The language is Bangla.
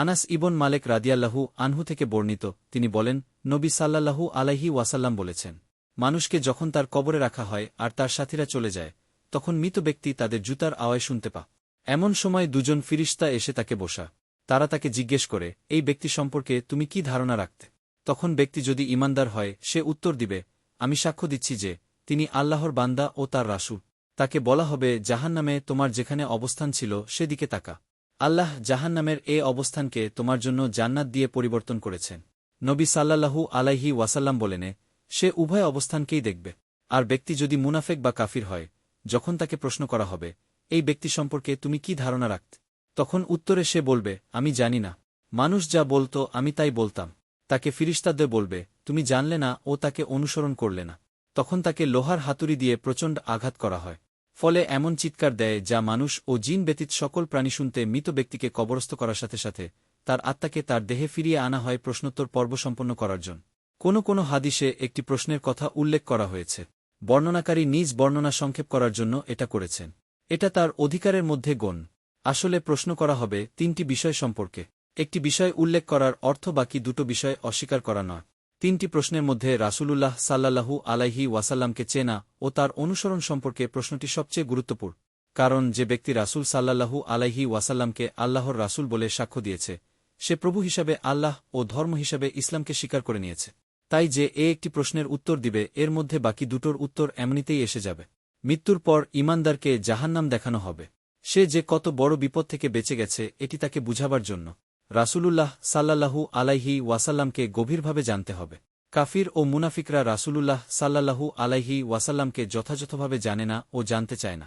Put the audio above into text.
আনাস ইবন মালেক রাদিয়াল্লাহু আনহু থেকে বর্ণিত, তিনি বলেন, নবী সাল্লাল্লাহু আলাইহি ওয়াসাল্লাম বলেছেন, মানুষকে যখন তার কবরে রাখা হয় আর তার সাথীরা চলে যায়, তখন মৃত ব্যক্তি তাদের জুতার আওয়ায় শুনতে পা। এমন সময় দুজন ফিরিস্তা এসে তাকে বসা। তারা তাকে জিজ্ঞেস করে, এই ব্যক্তি সম্পর্কে তুমি কি ধারণা রাখতে? তখন ব্যক্তি যদি ইমানদার হয়, সে উত্তর দিবে, আমি সাক্ষ্য দিচ্ছি যে, তিনি আল্লাহর বান্দা ও তার রাসু তাকে বলা হবে, জাহান্নামে তোমার যেখানে অবস্থান ছিল, সেদিকে তাকা আল্লাহ জাহান্নামের এ অবস্থানকে তোমার জন্য জান্নাত দিয়ে পরিবর্তন করেছেন। নবী সাল্লাল্লাহু আলাইহি ওয়াসাল্লাম বলেনে, সে উভয় অবস্থানকেই দেখবে। আর ব্যক্তি যদি মুনাফেক বা কাফির হয়, যখন তাকে প্রশ্ন করা হবে, এই ব্যক্তি সম্পর্কে তুমি কি ধারণা রাখতে? তখন উত্তরে সে বলবে, আমি জানি না। মানুষ যা বলতো, আমি তাই বলতাম। তাকে ফিরিস্তাদের বলবে, তুমি জানলে না ও তাকে অনুসরণ করলে না। তখন তাকে লোহার হাতুড়ি দিয়ে প্রচণ্ড আঘাত করা হয়। ফলে এমন চিৎকার দেয় যা মানুষ ও জিন ব্যতীত সকল প্রাণী শুনতে মৃত ব্যক্তিকে কবরস্থ করার সাথে সাথে তার আত্মাকে তার দেহে ফিরিয়ে আনা হয় প্রশ্নোত্তর পর্ব সম্পন্ন করার জন্য। কোনো কোনো হাদিসে একটি প্রশ্নের কথা উল্লেখ করা হয়েছে। বর্ণনাকারী নিজ বর্ণনা সংক্ষেপ করার জন্য এটা করেছেন। এটা তার অধিকারের মধ্যে গণ আসলে প্রশ্ন করা হবে তিনটি বিষয় সম্পর্কে। একটি বিষয় উল্লেখ করার অর্থ বাকি দুটো বিষয় অস্বীকার করা নয়। তিনটি প্রশ্নের মধ্যে রাসূলুল্লাহ সাল্লাল্লাহু আলাইহি ওয়াসাল্লামকে চেনা ও তার অনুসরণ সম্পর্কে প্রশ্নটি সবচেয়ে গুরুত্বপূর্ণ। কারণ যে ব্যক্তি রাসূল সাল্লাল্লাহু আলাইহি ওয়াসাল্লামকে আল্লাহর রাসূল বলে সাক্ষ্য দিয়েছে, সে প্রভু হিসাবে আল্লাহ ও ধর্ম হিসাবে ইসলামকে স্বীকার করে নিয়েছে। তাই যে এ একটি প্রশ্নের উত্তর দিবে, এর মধ্যে বাকি দুটোর উত্তর এমনিতেই এসে যাবে। মৃত্যুর পর ইমানদারকে জাহান্নাম দেখানো হবে। সে যে কত বড় বিপদ থেকে বেঁচে গেছে, এটি তাকে বুঝাবার জন্য। রাসূলুল্লাহ সাল্লাহু আলাইহি ওয়াসাল্লামকে গভীরভাবে জানতে হবে। কাফির ও মুনাফিকরা রাসুলুল্লাহ সাল্লাহু আলাইহি ওয়াসাল্লামকে যথাযথভাবে জানে না ও জানতে চায় না।